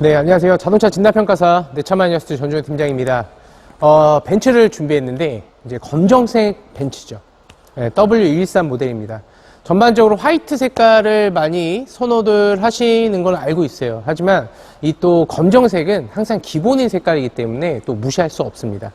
네, 안녕하세요. 자동차 진단평가사 내차마니어스 전종현 팀장입니다. 어, 벤츠를 준비했는데, 이제 검정색 벤츠죠. 네, W113 모델입니다. 전반적으로 화이트 색깔을 많이 선호들 하시는 걸 알고 있어요. 하지만 이 또 검정색은 항상 기본인 색깔이기 때문에 또 무시할 수 없습니다.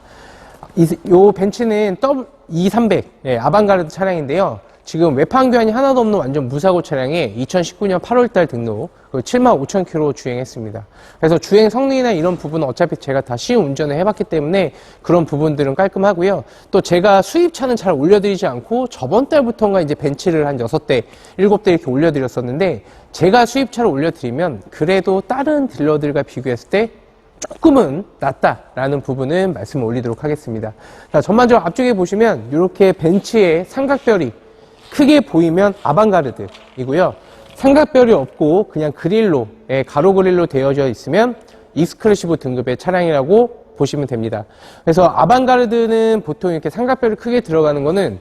이, 요 벤츠는 W2300 예, 아방가르드 차량인데요. 지금 외판 교환이 하나도 없는 완전 무사고 차량에 2019년 8월달 등록 7만 5천 킬로 주행했습니다. 그래서 주행 성능이나 이런 부분은 어차피 제가 다 시운 운전을 해봤기 때문에 그런 부분들은 깔끔하고요. 또 제가 수입차는 잘 올려드리지 않고 저번 달부터인가 이제 벤츠를 한 6대, 7대 이렇게 올려드렸었는데 제가 수입차를 올려드리면 그래도 다른 딜러들과 비교했을 때 조금은 낫다라는 부분은 말씀을 올리도록 하겠습니다. 자, 전반적으로 앞쪽에 보시면 이렇게 벤츠의 삼각별이 크게 보이면 아방가르드이고요. 삼각별이 없고 그냥 그릴로, 예, 가로 그릴로 되어져 있으면 익스클루시브 등급의 차량이라고 보시면 됩니다. 그래서 아방가르드는 보통 이렇게 삼각별이 크게 들어가는 거는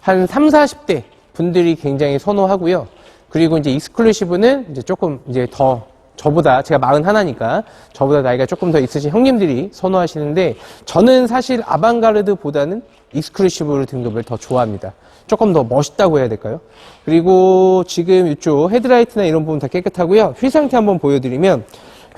한 3, 40대 분들이 굉장히 선호하고요. 그리고 이제 익스클루시브는 이제 조금 이제 더 저보다 제가 41이니까 저보다 나이가 조금 더 있으신 형님들이 선호하시는데 저는 사실 아방가르드보다는 익스클루시브 등급을 더 좋아합니다. 조금 더 멋있다고 해야 될까요? 그리고 지금 이쪽 헤드라이트나 이런 부분 다 깨끗하고요. 휠 상태 한번 보여드리면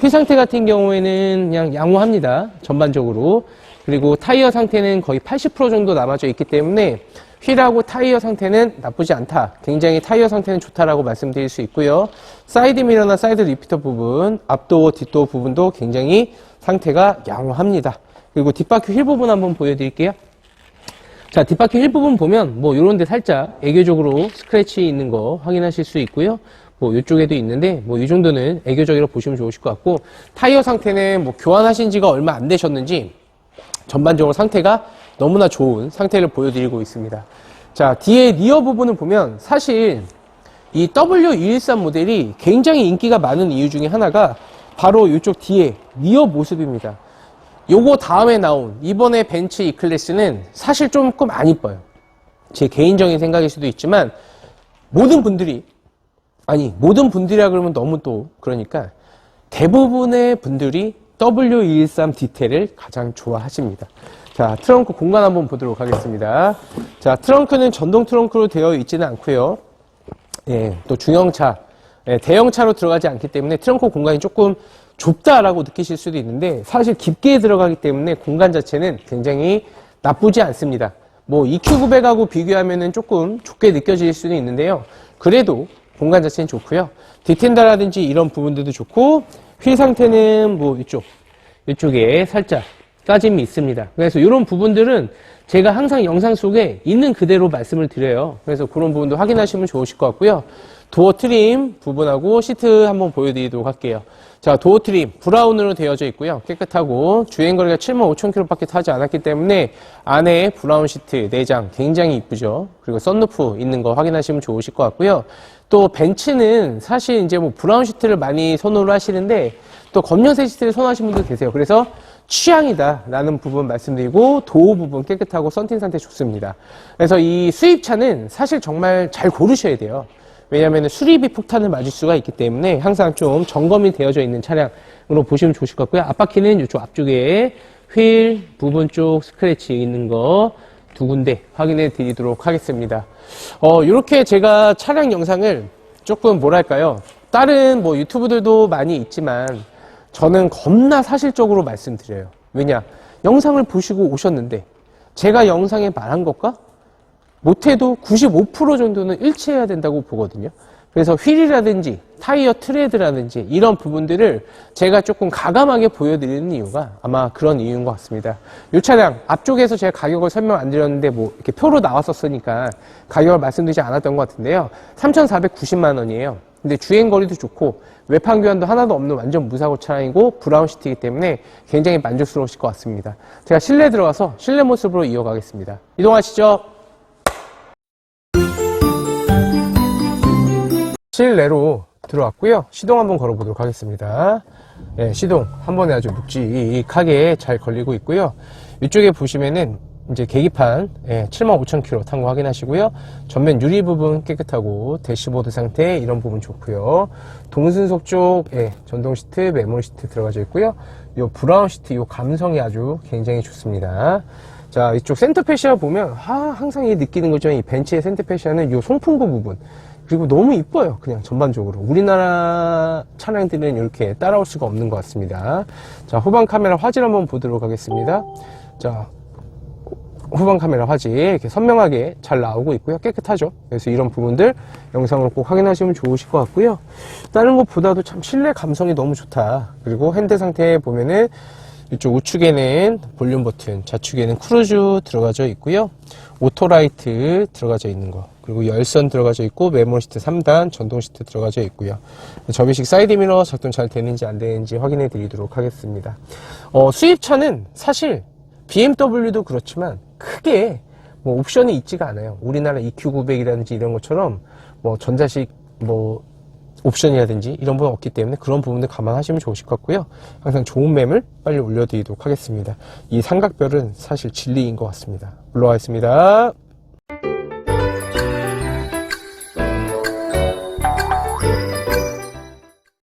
휠 상태 같은 경우에는 그냥 양호합니다. 전반적으로. 그리고 타이어 상태는 거의 80% 정도 남아져 있기 때문에 휠하고 타이어 상태는 나쁘지 않다. 굉장히 타이어 상태는 좋다라고 말씀드릴 수 있고요. 사이드 미러나 사이드 리피터 부분, 앞도어, 뒷도어 부분도 굉장히 상태가 양호합니다. 그리고 뒷바퀴 휠 부분 한번 보여드릴게요. 자, 뒷바퀴 휠 부분 보면 뭐 요런 데 살짝 애교적으로 스크래치 있는 거 확인하실 수 있고요. 뭐 이쪽에도 있는데 뭐 이 정도는 애교적이라고 보시면 좋으실 것 같고 타이어 상태는 뭐 교환하신 지가 얼마 안 되셨는지 전반적으로 상태가 너무나 좋은 상태를 보여드리고 있습니다. 자, 뒤에 리어 부분을 보면 사실 이 W213 모델이 굉장히 인기가 많은 이유 중에 하나가 바로 이쪽 뒤에 리어 모습입니다. 요거 다음에 나온 이번에 벤츠 E 클래스는 사실 조금 안 이뻐요. 제 개인적인 생각일 수도 있지만 모든 분들이 아니 모든 분들이라 그러면 너무 또 그러니까 대부분의 분들이 W213 디테일을 가장 좋아하십니다. 자, 트렁크 공간 한번 보도록 하겠습니다. 자, 트렁크는 전동 트렁크로 되어 있지는 않고요. 예, 또 중형차, 예, 대형차로 들어가지 않기 때문에 트렁크 공간이 조금 좁다라고 느끼실 수도 있는데 사실 깊게 들어가기 때문에 공간 자체는 굉장히 나쁘지 않습니다. 뭐 EQ900하고 비교하면은 조금 좁게 느껴질 수는 있는데요. 그래도 공간 자체는 좋고요. 디텐더라든지 이런 부분들도 좋고 휠 상태는 뭐 이쪽 이쪽에 살짝 까짐이 있습니다. 그래서 이런 부분들은 제가 항상 영상 속에 있는 그대로 말씀을 드려요. 그래서 그런 부분도 확인하시면 좋으실 것 같고요. 도어 트림 부분하고 시트 한번 보여드리도록 할게요. 자, 도어 트림 브라운으로 되어져 있고요. 깨끗하고 주행 거리가 7만 5천 킬로밖에 타지 않았기 때문에 안에 브라운 시트 내장 굉장히 이쁘죠. 그리고 썬루프 있는 거 확인하시면 좋으실 것 같고요. 또 벤츠는 사실 이제 뭐 브라운 시트를 많이 선호를 하시는데 또 검정색 시트를 선호하시는 분도 계세요. 그래서 취향이다 라는 부분 말씀드리고 도어 부분 깨끗하고 썬팅 상태 좋습니다. 그래서 이 수입차는 사실 정말 잘 고르셔야 돼요. 왜냐하면 수리비 폭탄을 맞을 수가 있기 때문에 항상 좀 점검이 되어져 있는 차량으로 보시면 좋으실 것 같고요. 앞바퀴는 이쪽 앞쪽에 휠 부분 쪽 스크래치 있는 거 두 군데 확인해 드리도록 하겠습니다. 어, 이렇게 제가 차량 영상을 조금 뭐랄까요. 다른 뭐 유튜브들도 많이 있지만 저는 겁나 사실적으로 말씀드려요. 왜냐? 영상을 보시고 오셨는데 제가 영상에 말한 것과 못해도 95% 정도는 일치해야 된다고 보거든요. 그래서 휠이라든지 타이어 트레드라든지 이런 부분들을 제가 조금 가감하게 보여드리는 이유가 아마 그런 이유인 것 같습니다. 이 차량 앞쪽에서 제가 가격을 설명 안 드렸는데 뭐 이렇게 표로 나왔었으니까 가격을 말씀드리지 않았던 것 같은데요. 3,490만 원이에요. 근데 주행 거리도 좋고 외판 교환도 하나도 없는 완전 무사고 차량이고 브라운 시트이기 때문에 굉장히 만족스러우실 것 같습니다. 제가 실내 들어가서 실내 모습으로 이어가겠습니다. 이동하시죠. 실내로 들어왔고요. 시동 한번 걸어 보도록 하겠습니다. 네, 시동 한 번에 아주 묵직하게 잘 걸리고 있고요. 이쪽에 보시면은 이제 계기판 예, 75,000km 탄 거 확인하시고요. 전면 유리 부분 깨끗하고 대시보드 상태 이런 부분 좋고요. 동승석 쪽 예, 전동 시트, 메모리 시트 들어가져 있고요. 요 브라운 시트 요 감성이 아주 굉장히 좋습니다. 자 이쪽 센터 페시아 보면 아, 항상 이 느끼는 거죠. 이 벤츠의 센터 페시아는 요 송풍구 부분 그리고 너무 이뻐요. 그냥 전반적으로. 우리나라 차량들은 이렇게 따라올 수가 없는 것 같습니다. 자, 후방 카메라 화질 한번 보도록 하겠습니다. 자, 후방 카메라 화질 이렇게 선명하게 잘 나오고 있고요. 깨끗하죠. 그래서 이런 부분들 영상으로 꼭 확인하시면 좋으실 것 같고요. 다른 것보다도 참 실내 감성이 너무 좋다. 그리고 핸드 상태 보면은 이쪽 우측에는 볼륨 버튼, 좌측에는 크루즈 들어가져 있고요. 오토라이트 들어가져 있는 거. 그리고 열선 들어가져 있고 메모리 시트 3단, 전동 시트 들어가져 있고요. 접이식 사이드 미러 작동 잘 되는지 안 되는지 확인해 드리도록 하겠습니다. 어, 수입차는 사실 BMW도 그렇지만 크게 뭐 옵션이 있지가 않아요. 우리나라 EQ900이라든지 이런 것처럼 뭐 전자식 뭐 옵션이라든지 이런 부분 없기 때문에 그런 부분들 감안하시면 좋으실 것 같고요. 항상 좋은 맴을 빨리 올려드리도록 하겠습니다. 이 삼각별은 사실 진리인 것 같습니다. 올라와 있습니다.